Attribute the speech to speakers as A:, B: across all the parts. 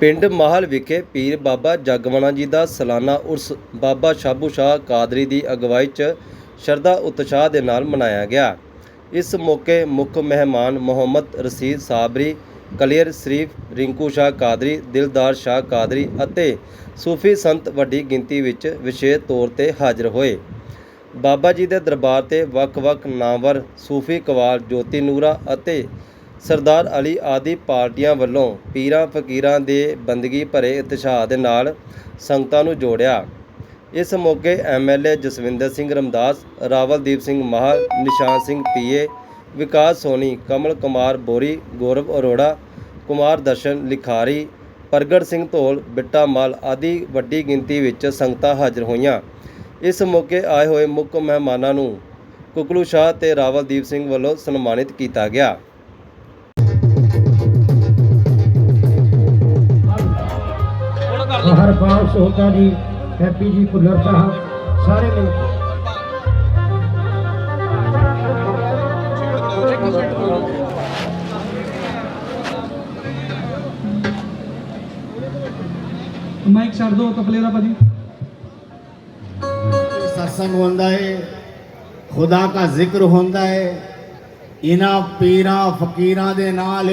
A: ਪਿੰਡ ਮਾਹਲ ਵਿਖੇ ਪੀਰ ਬਾਬਾ ਜਗਵਾਣਾ ਜੀ ਦਾ ਸਾਲਾਨਾ ਉਰਸ ਬਾਬਾ ਸ਼ਾਬੂ ਸ਼ਾਹ ਕਾਦਰੀ ਦੀ ਅਗਵਾਈ 'ਚ ਸ਼ਰਧਾ ਉਤਸ਼ਾਹ ਦੇ ਨਾਲ ਮਨਾਇਆ ਗਿਆ। ਇਸ ਮੌਕੇ ਮੁੱਖ ਮਹਿਮਾਨ ਮੁਹੰਮਦ ਰਸੀਦ ਸਾਬਰੀ, ਕਲੀਅਰ ਸ਼ਰੀਫ ਰਿੰਕੂ ਸ਼ਾਹ ਕਾਦਰੀ, ਦਿਲਦਾਰ ਸ਼ਾਹ ਕਾਦਰੀ ਅਤੇ ਸੂਫੀ ਸੰਤ ਵੱਡੀ ਗਿਣਤੀ ਵਿੱਚ ਵਿਸ਼ੇਸ਼ ਤੌਰ ਤੇ ਹਾਜ਼ਰ ਹੋਏ। ਬਾਬਾ ਜੀ ਦੇ ਦਰਬਾਰ ਤੇ ਵੱਖ-ਵੱਖ ਨਾਮਵਰ ਸੂਫੀ ਕਵਾਲ, ਜੋਤੀ ਨੂਰਾ ਅਤੇ ਸਰਦਾਰ ਅਲੀ ਆਦਿ ਪਾਰਟੀਆਂ ਵੱਲੋਂ ਪੀਰਾਂ ਫਕੀਰਾਂ ਦੇ ਬੰਦਗੀ ਭਰੇ ਉਤਸ਼ਾਹ ਦੇ ਨਾਲ ਸੰਗਤਾਂ ਨੂੰ ਜੋੜਿਆ। ਇਸ ਮੌਕੇ ਐਮਐਲਏ ਜਸਵਿੰਦਰ ਸਿੰਘ ਰਮਦਾਸ, ਰਾਵਲਦੀਪ ਸਿੰਘ ਮਾਹਰ ਨਿਸ਼ਾਨ ਸਿੰਘ ਪੀਏ, ਵਿਕਾਸ ਸੋਨੀ, ਕਮਲ ਕੁਮਾਰ ਬੋਰੀ, ਗੌਰਵ ਅਰੋੜਾ, ਕੁਮਾਰ ਦਰਸ਼ਨ ਲਿਖਾਰੀ, ਪ੍ਰਗਟ ਸਿੰਘ ਧੌਲ ਬਿੱਟਾ ਮਾਲ ਆਦਿ ਵੱਡੀ ਗਿਣਤੀ ਵਿੱਚ ਸੰਗਤਾਂ ਹਾਜ਼ਰ ਹੋਈਆਂ। ਇਸ ਮੌਕੇ ਆਏ ਹੋਏ ਮੁੱਖ ਮਹਿਮਾਨਾਂ ਨੂੰ ਕੁਕਲੂ ਸ਼ਾਹ ਤੇ ਰਾਵਲਦੀਪ ਸਿੰਘ ਵੱਲੋਂ ਸਨਮਾਨਿਤ ਕੀਤਾ ਗਿਆ।
B: ਹਰਪਾਲ ਸੋਤਾ ਜੀ ਹੈਪੀ ਜੀ ਭੁੱਲਰ ਸਾਹਿਬ, ਸਾਰੇ ਮਿਲ
C: ਮਾਈਕ ਛੱਡ ਦਿਓ ਕਪਲੇ ਦਾ ਭਾਜੀ।
D: ਸਤਸੰਗ ਹੁੰਦਾ ਹੈ ਖੁਦਾ ਦਾ ਜ਼ਿਕਰ ਹੁੰਦਾ ਹੈ ਇਹਨਾਂ ਪੀਰਾਂ, ਫਕੀਰਾਂ ਦੇ ਨਾਲ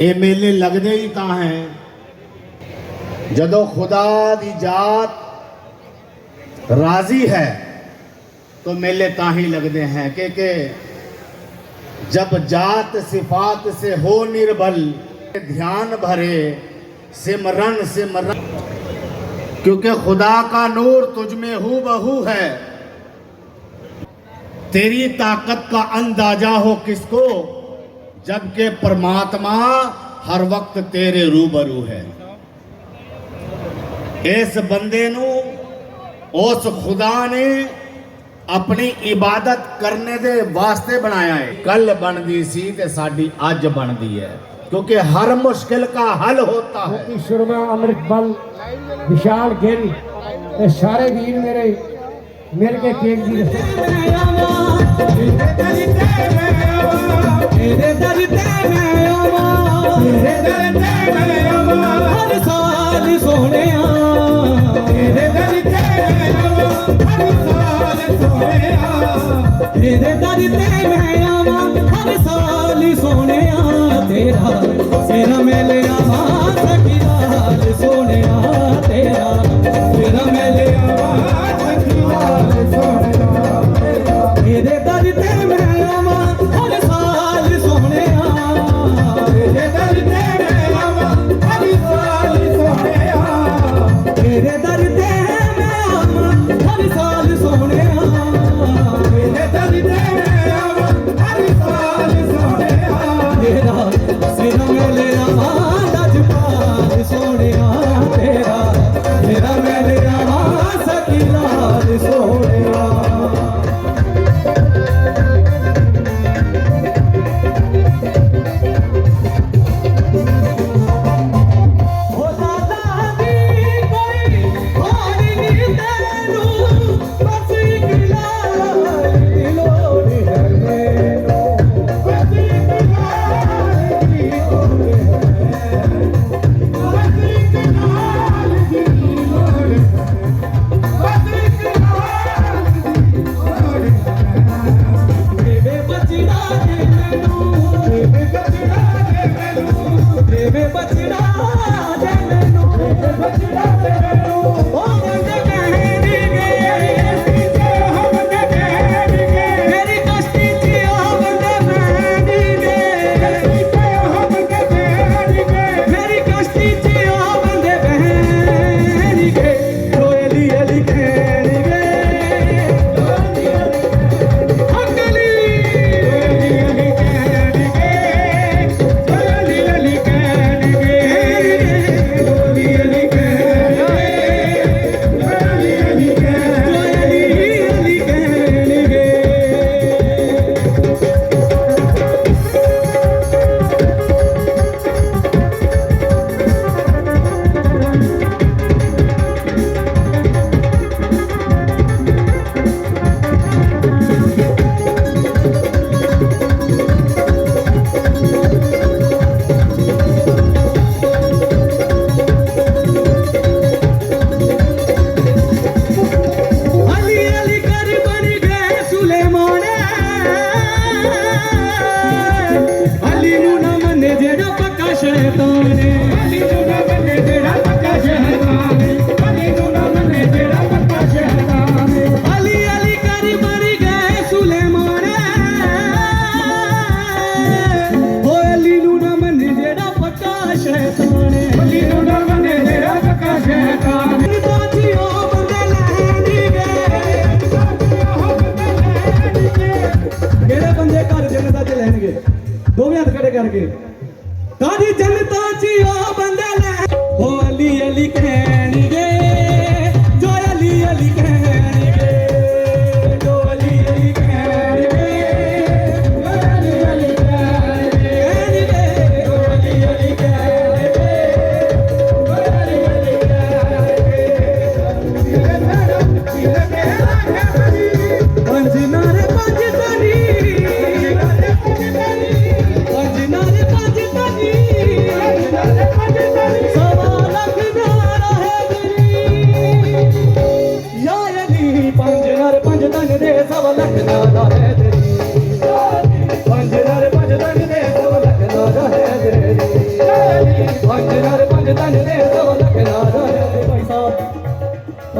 D: میلے ਮੇਲੇ ਲੱਗਦੇ ਹੀ ਤਾਂ ਹੈ। ਜਦੋਂ ਖੁਦਾ ਦੀ ਜਾਤ ਰਾਜ਼ੀ ਹੈ تو میلے تاہی لگتے ہیں کہ کہ جب جات صفات سے ہو نربل دھیان بھرے سمرن سمرن کیونکہ خدا کا نور تجھ میں ہو بہو ہے تیری طاقت کا اندازہ ہو کس کو जबकि परमात्मा हर वक्त तेरे रूबरू है इस बंदे ਨੂੰ ਉਸ ਖੁਦਾ ਨੇ ਆਪਣੀ ਇਬਾਦਤ ਕਰਨੇ ਦੇ ਵਾਸਤੇ ਬਣਾਇਆ ਹੈ ਕੱਲ ਬਣਦੀ ਸੀ ਤੇ ਸਾਡੀ ਅੱਜ ਬਣਦੀ ਹੈ ਕਿਉਂਕਿ ਹਰ ਮੁਸ਼ਕਿਲ ਦਾ ਹੱਲ ਹੋਤਾ ਹੈ
B: ਮੋਤੀ ਸ਼ਰਮਾ ਅੰਮ੍ਰਿਤਪਾਲ ਵਿਸ਼ਾਲ ਗਿੱਲ ਇਹ ਸਾਰੇ ਵੀਰ ਮੇਰੇ ਮਿਲ ਕੇ ਕੇਕ ਦੀ ਰਸਮ
C: ਤੇਰੇ ਦਰ ਤੇ ਮੈਂ ਆਵਾਂ ਤੇਰੇ ਮੈਂ ਹਰ ਸਾਲ ਸੋਹਣਿਆ ਤੇਰੇ ਦਰ ਤੇ ਮੈਂ ਆਵਾਂ ਹਰ ਸਾਲ ਸੋਹਣਿਆ ਤੇਰੇ ਦਰ ਤੇ ਮੈਂ ਤੇਰੇ ਦਰ ਤੇ ਮੈਂ ਆਵਾਂ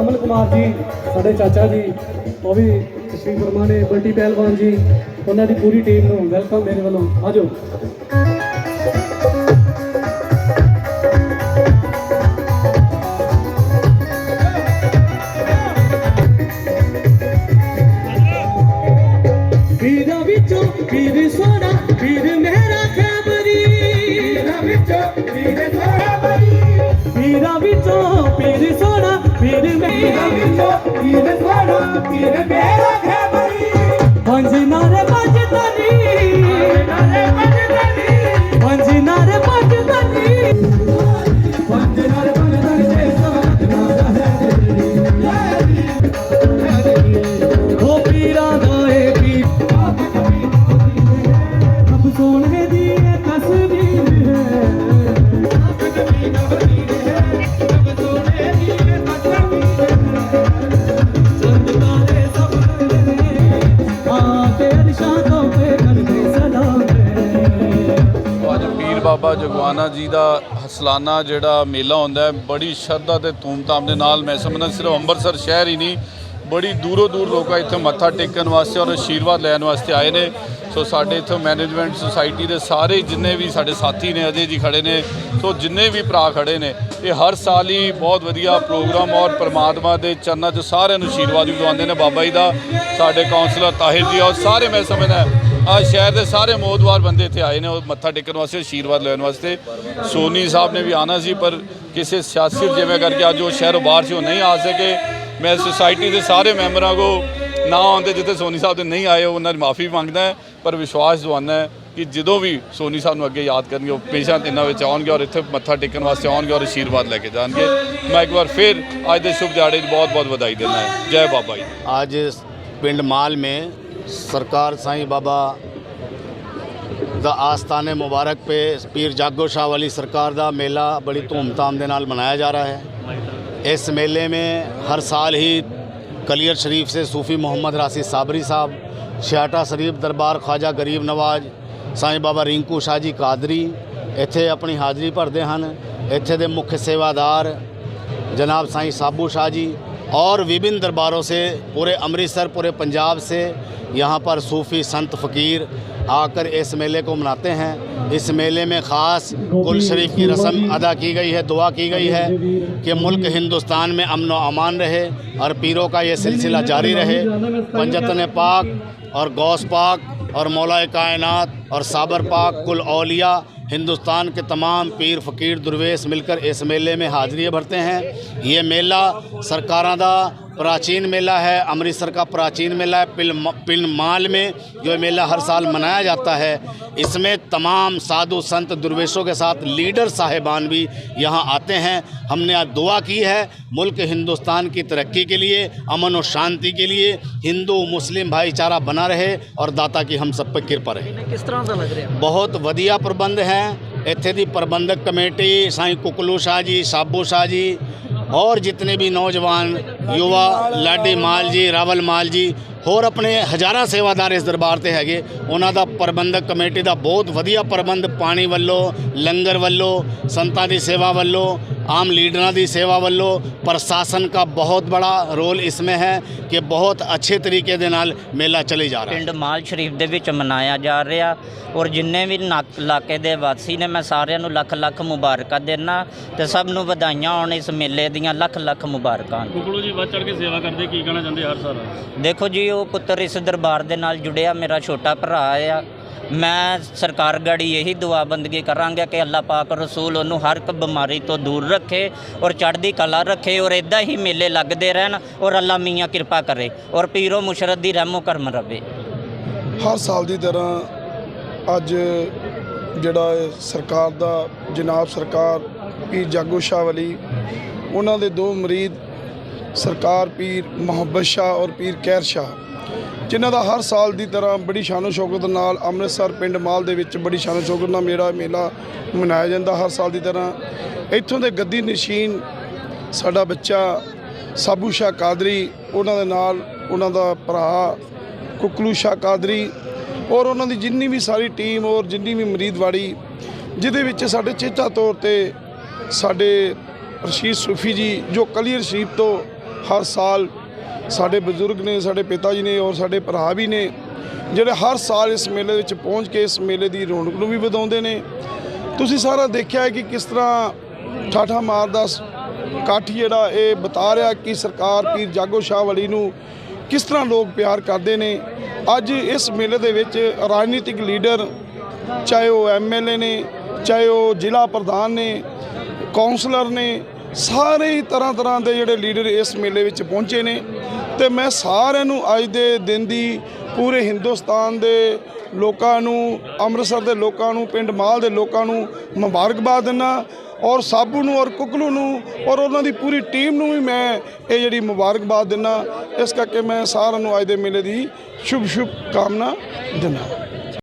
C: ਕਮਲ ਕੁਮਾਰ ਜੀ, ਸਾਡੇ ਚਾਚਾ ਜੀ, ਉਹ ਵੀ ਤਸ਼ਰੀਫ ਫਰਮਾ ਨੇ ਬੰਟੀ ਪਹਿਲਵਾਨ ਜੀ, ਉਹਨਾਂ ਦੀ ਪੂਰੀ ਟੀਮ ਨੂੰ ਵੈਲਕਮ ਮੇਰੇ ਵੱਲੋਂ। ਆਜੋ
E: দিয়ে ਬਾਬਾ ਜੀ ਦਾ ਹਸਲਾਨਾ ਜਿਹੜਾ ਮੇਲਾ ਹੁੰਦਾ ਹੈ, ਬੜੀ ਸ਼ਰਧਾ ਤੇ ਧੂਮਧਾਮ ਦੇ ਨਾਲ ਮੈਂ ਸਮਝਦਾ ਸਿਰਫ ਅੰਮ੍ਰਿਤਸਰ ਸ਼ਹਿਰ ਹੀ ਨਹੀਂ, ਬੜੀ ਦੂਰੋਂ ਦੂਰ ਲੋਕ ਇੱਥੇ ਮੱਥਾ ਟੇਕਣ ਵਾਸਤੇ ਔਰ ਆਸ਼ੀਰਵਾਦ ਲੈਣ ਵਾਸਤੇ ਆਏ ਨੇ। ਸੋ ਸਾਡੇ ਇੱਥੇ ਮੈਨੇਜਮੈਂਟ ਸੁਸਾਇਟੀ ਦੇ ਸਾਰੇ ਜਿੰਨੇ ਵੀ ਸਾਡੇ ਸਾਥੀ ਨੇ, ਅਜੇ ਜੀ ਖੜੇ ਨੇ, ਸੋ ਜਿੰਨੇ ਵੀ ਭਰਾ ਖੜੇ ਨੇ, ਇਹ ਹਰ ਸਾਲ ਹੀ ਬਹੁਤ ਵਧੀਆ ਪ੍ਰੋਗਰਾਮ ਔਰ ਪਰਮਾਤਮਾ ਦੇ ਚਰਨਾਂ 'ਚ ਸਾਰਿਆਂ ਨੂੰ ਆਸ਼ੀਰਵਾਦ ਵੀ ਦਵਾਉਂਦੇ ਨੇ। ਬਾਬਾ ਜੀ ਦਾ, ਸਾਡੇ ਕਾਉਂਸਲਰ ਤਾਹਿਰ ਜੀ ਔਰ ਸਾਰੇ ਮੈਂ ਸਮਝਦਾ ਆ ਸ਼ਹਿਰ ਦੇ ਸਾਰੇ ਮੋਦਵਾਰ ਬੰਦੇ ਇੱਥੇ ਆਏ ਨੇ, ਉਹ ਮੱਥਾ ਟੇਕਣ ਵਾਸਤੇ ਆਸ਼ੀਰਵਾਦ ਲੈਣ ਵਾਸਤੇ। ਸੋਨੀ ਸਾਹਿਬ ਨੇ ਵੀ ਆਣਾ ਸੀ, ਪਰ ਕਿਸੇ ਸਿਆਸੀ ਜਿਵੇਂ ਕਰਕੇ ਅੱਜ ਉਹ ਸ਼ਹਿਰੋਂ ਬਾਹਰ ਸੀ, ਉਹ ਨਹੀਂ ਆ ਸਕੇ। ਮੈਂ ਸੁਸਾਇਟੀ ਦੇ ਸਾਰੇ ਮੈਂਬਰਾਂ ਕੋ ਨਾ ਆਉਂਦੇ ਜਿੱਥੇ ਸੋਨੀ ਸਾਹਿਬ ਦੇ ਨਹੀਂ ਆਏ, ਉਹਨਾਂ ਦੀ ਮਾਫੀ ਮੰਗਦਾ ਪਰ ਵਿਸ਼ਵਾਸ ਦਵਾਨਾ ਕਿ ਜਦੋਂ ਵੀ ਸੋਨੀ ਸਾਹਿਬ ਨੂੰ ਅੱਗੇ ਯਾਦ ਕਰਨਗੇ, ਉਹ ਪੇਸ਼ਾਂ ਤਿੰਨਾਂ ਵਿੱਚ ਆਉਣਗੇ ਔਰ ਇੱਥੇ ਮੱਥਾ ਟੇਕਣ ਵਾਸਤੇ ਆਉਣਗੇ ਔਰ ਆਸ਼ੀਰਵਾਦ ਲੈ ਕੇ ਜਾਣਗੇ। ਮੈਂ ਇੱਕ ਵਾਰ ਫਿਰ ਅੱਜ ਦੇ ਸ਼ੁਭ ਦਿਹਾੜੇ ਦੀ ਬਹੁਤ ਬਹੁਤ ਵਧਾਈ ਦਿੰਦਾ ਹਾਂ। ਜੈ ਬਾਬਾ ਜੀ।
D: ਅੱਜ ਪਿੰਡ ਮਾਲ ਮੇ सरकार साईं बाबा ਦਾ ਆਸਤਾਨੇ ਮੁਬਾਰਕ पे ਪੀਰ ਜਾਗੋ ਸ਼ਾਹ ਵਾਲੀ ਸਰਕਾਰ ਦਾ ਮੇਲਾ ਬੜੀ ਧੂਮਧਾਮ ਦੇ ਨਾਲ ਮਨਾਇਆ ਜਾ रहा है इस मेले में हर साल ही कलियर शरीफ से सूफ़ी मोहम्मद राशि साबरी साहब ਛਿਆਟਾ ਸ਼ਰੀਫ ਦਰਬਾਰ ਖਾਜਾ ਗਰੀਬ ਨਵਾਜ ਸਾਈਂ ਬਾਬਾ ਰਿੰਕੂ ਸ਼ਾਹ ਜੀ ਕਾਦਰੀ ਇੱਥੇ ਆਪਣੀ ਹਾਜ਼ਰੀ ਭਰਦੇ ਹਨ ਇੱਥੇ ਦੇ ਮੁੱਖ ਸੇਵਾਦਾਰ जनाब साईं साबू शाह اور وبھن درباروں سے پورے امرتسر، پورے پنجاب سے یہاں پر صوفی سنت فقیر آ کر اس میلے کو مناتے ہیں۔ اس میلے میں خاص گل شریف کی رسم ادا کی گئی ہے، دعا کی گئی ہے کہ ملک ہندوستان میں امن و امان رہے اور پیروں کا یہ سلسلہ جاری رہے۔ پنجتن پاک اور گوس پاک اور مولا کائنات اور صابر پاک، کل اولیاء हिंदुस्तान के तमाम पीर फ़कीर दुर्वेश मिलकर इस मेले में हाजिरी भरते हैं ये मेला सरकारों का پراچین میلہ ہے امرتسر کا پراچین میلہ ہے پل مال میں جو میلہ ہر سال منایا جاتا ہے۔ اس میں تمام سادھو سنت درویشوں کے ساتھ لیڈر صاحبان بھی یہاں آتے ہیں۔ ہم نے آج دعا کی ہے ملک ہندوستان کی ترقی کے لیے امن و شانتی کے لیے ہندو مسلم بھائی چارہ بنا رہے اور داتا کی ہم سب پہ
F: کرپا رہے۔ کس طرح رہے
D: بہت ودیا پربند ہیں۔ ایتھے دی پربندک کمیٹی سائن ککلو شاہ جی شابو شاہ جی ਔਰ ਜਿਤਨੇ ਵੀ ਨੌਜਵਾਨ ਯੁਵਾ ਲਾਡੀ ਮਾਲ ਜੀ ਰਾਵਲ ਮਾਲ ਜੀ ਹੋਰ ਆਪਣੇ ਹਜ਼ਾਰਾਂ ਸੇਵਾਦਾਰ ਇਸ ਦਰਬਾਰ ਤੇ ਹੈਗੇ ਉਹਨਾਂ ਦਾ ਪ੍ਰਬੰਧਕ ਕਮੇਟੀ ਦਾ ਬਹੁਤ ਵਧੀਆ ਪ੍ਰਬੰਧ ਪਾਣੀ ਵੱਲੋਂ ਲੰਗਰ ਵੱਲੋਂ ਸੰਤਾਂ ਦੀ ਸੇਵਾ ਵੱਲੋਂ ਆਮ ਲੀਡਰਾਂ ਦੀ ਸੇਵਾ ਵੱਲੋਂ ਪ੍ਰਸ਼ਾਸਨ ਦਾ ਬਹੁਤ ਬੜਾ ਰੋਲ ਇਸਮੇ ਹੈ ਕਿ ਬਹੁਤ ਅੱਛੇ ਤਰੀਕੇ ਦੇ ਨਾਲ ਮੇਲਾ ਚਲੇ ਜਾ ਰਿਹਾ ਹੈ
F: ਪਿੰਡ ਮਾਲ ਸ਼ਰੀਫ ਦੇ ਵਿੱਚ ਮਨਾਇਆ ਜਾ ਰਿਹਾ ਔਰ ਜਿੰਨੇ ਵੀ ਨਾਕ- ਇਲਾਕੇ ਦੇ ਵਾਸੀ ਨੇ ਮੈਂ ਸਾਰਿਆਂ ਨੂੰ ਲੱਖ ਲੱਖ ਮੁਬਾਰਕਾਂ ਦੇਣਾ ਤੇ ਸਭ ਨੂੰ ਵਧਾਈਆਂ ਹੋਣ ਇਸ ਮੇਲੇ ਦੀਆਂ ਲੱਖ ਲੱਖ ਮੁਬਾਰਕਾਂ
G: ਕੁਕਲੂ ਜੀ ਵੱਧ ਚੜ ਕੇ ਸੇਵਾ ਕਰਦੇ ਕੀ ਕਹਿਣਾ ਚਾਹੁੰਦੇ ਹਰ ਸਾਲ
F: ਦੇਖੋ ਜੀ ਉਹ ਪੁੱਤਰ ਇਸ ਦਰਬਾਰ ਦੇ ਨਾਲ ਜੁੜਿਆ ਮੇਰਾ ਛੋਟਾ ਭਰਾ ਆ ਮੈਂ ਸਰਕਾਰ ਗੜੀ ਇਹੀ ਦੁਆ ਬੰਦਗੀ ਕਰਾਂਗਾ ਕਿ ਅੱਲਾਹ ਪਾਕ ਰਸੂਲ ਉਹਨੂੰ ਹਰ ਇੱਕ ਬਿਮਾਰੀ ਤੋਂ ਦੂਰ ਰੱਖੇ ਔਰ ਚੜ੍ਹਦੀ ਕਲਾ ਰੱਖੇ ਔਰ ਇਦਾਂ ਹੀ ਮੇਲੇ ਲੱਗਦੇ ਰਹਿਣ ਔਰ ਅੱਲਾ ਮੀਆਂ ਕਿਰਪਾ ਕਰੇ ਔਰ ਪੀਰੋ ਮੁਸ਼ਰਦ ਦੀ ਰਹਿਮੋ ਕਰਮ ਰਵੇ।
H: ਹਰ ਸਾਲ ਦੀ ਤਰ੍ਹਾਂ ਅੱਜ ਜਿਹੜਾ ਸਰਕਾਰ ਦਾ, ਜਨਾਬ ਸਰਕਾਰ ਪੀਰ ਜਾਗੋ ਸ਼ਾਹ ਵਲੀ, ਉਹਨਾਂ ਦੇ ਦੋ ਮਰੀਦ ਸਰਕਾਰ ਪੀਰ ਮੁਹੱਬਤ ਸ਼ਾਹ ਔਰ ਪੀਰ ਕੈਰ ਸ਼ਾਹ। ਜਿਨ੍ਹਾਂ ਦਾ ਹਰ ਸਾਲ ਦੀ ਤਰ੍ਹਾਂ ਬੜੀ ਸ਼ਾਨੋ ਸ਼ੌਕਤ ਨਾਲ ਅੰਮ੍ਰਿਤਸਰ ਪਿੰਡ ਮਾਲ ਦੇ ਵਿੱਚ ਬੜੀ ਸ਼ਾਨੋ ਸ਼ੌਕਤ ਨਾਲ ਮੇਰਾ ਮੇਲਾ ਮਨਾਇਆ ਜਾਂਦਾ ਹਰ ਸਾਲ ਦੀ ਤਰ੍ਹਾਂ। ਇੱਥੋਂ ਦੇ ਗੱਦੀ ਨਸ਼ੀਨ ਸਾਡਾ ਬੱਚਾ ਸਾਬੂ ਸ਼ਾਹ ਕਾਦਰੀ, ਉਹਨਾਂ ਦੇ ਨਾਲ ਉਹਨਾਂ ਦਾ ਭਰਾ ਕੁਕਲੂ ਸ਼ਾਹ ਕਾਦਰੀ ਔਰ ਉਹਨਾਂ ਦੀ ਜਿੰਨੀ ਵੀ ਸਾਰੀ ਟੀਮ ਔਰ ਜਿੰਨੀ ਵੀ ਮਰੀਦਵਾੜੀ, ਜਿਹਦੇ ਵਿੱਚ ਸਾਡੇ ਚੇਚਾ ਤੌਰ ਤੇ ਸਾਡੇ ਰਸ਼ੀਦ ਸੂਫੀ ਜੀ ਜੋ ਕਲੀਅਰ ਸ਼ਰੀਫ ਤੋਂ ਹਰ ਸਾਲ ਸਾਡੇ ਬਜ਼ੁਰਗ ਨੇ, ਸਾਡੇ ਪਿਤਾ ਜੀ ਨੇ ਔਰ ਸਾਡੇ ਭਰਾ ਵੀ ਨੇ, ਜਿਹੜੇ ਹਰ ਸਾਲ ਇਸ ਮੇਲੇ ਵਿੱਚ ਪਹੁੰਚ ਕੇ ਇਸ ਮੇਲੇ ਦੀ ਰੌਣਕ ਨੂੰ ਵੀ ਵਧਾਉਂਦੇ ਨੇ। ਤੁਸੀਂ ਸਾਰਾ ਦੇਖਿਆ ਹੈ ਕਿ ਕਿਸ ਤਰ੍ਹਾਂ ਠਾਠਾ ਮਾਰਦਾ ਸ- ਇਕੱਠ ਜਿਹੜਾ ਇਹ ਬਤਾ ਰਿਹਾ ਕਿ ਸਰਕਾਰ ਪੀਰ ਜਾਗੋ ਸ਼ਾਹ ਵਲੀ ਨੂੰ ਕਿਸ ਤਰ੍ਹਾਂ ਲੋਕ ਪਿਆਰ ਕਰਦੇ ਨੇ। ਅੱਜ ਇਸ ਮੇਲੇ ਦੇ ਵਿੱਚ ਰਾਜਨੀਤਿਕ ਲੀਡਰ ਚਾਹੇ ਉਹ ਐਮਐਲਏ ਨੇ, ਚਾਹੇ ਉਹ ਜ਼ਿਲ੍ਹਾ ਪ੍ਰਧਾਨ ਨੇ ਕਾਉਂਸਲਰ ਨੇ ਸਾਰੇ ਹੀ ਤਰ੍ਹਾਂ ਤਰ੍ਹਾਂ ਦੇ ਜਿਹੜੇ ਲੀਡਰ ਇਸ ਮੇਲੇ ਵਿੱਚ ਪਹੁੰਚੇ ਨੇ ਤੇ ਮੈਂ ਸਾਰਿਆਂ ਨੂੰ ਅੱਜ ਦੇ ਦਿਨ ਦੀ ਪੂਰੇ ਹਿੰਦੁਸਤਾਨ ਦੇ ਲੋਕਾਂ ਨੂੰ, ਅੰਮ੍ਰਿਤਸਰ ਦੇ ਲੋਕਾਂ ਨੂੰ, ਪਿੰਡ ਮਾਲ ਦੇ ਲੋਕਾਂ ਨੂੰ ਮੁਬਾਰਕਬਾਦ ਦਿੰਦਾ ਔਰ ਸਾਬੂ ਨੂੰ ਔਰ ਕੁਕਲੂ ਨੂੰ ਔਰ ਉਹਨਾਂ ਦੀ ਪੂਰੀ ਟੀਮ ਨੂੰ ਵੀ ਮੈਂ ਇਹ ਜਿਹੜੀ ਮੁਬਾਰਕਬਾਦ ਦਿੰਦਾ। ਇਸ ਕਰਕੇ ਮੈਂ ਸਾਰਿਆਂ ਨੂੰ ਅੱਜ ਦੇ ਮੇਲੇ ਦੀ ਸ਼ੁਭ ਸ਼ੁਭ ਕਾਮਨਾ ਦਿੰਦਾ।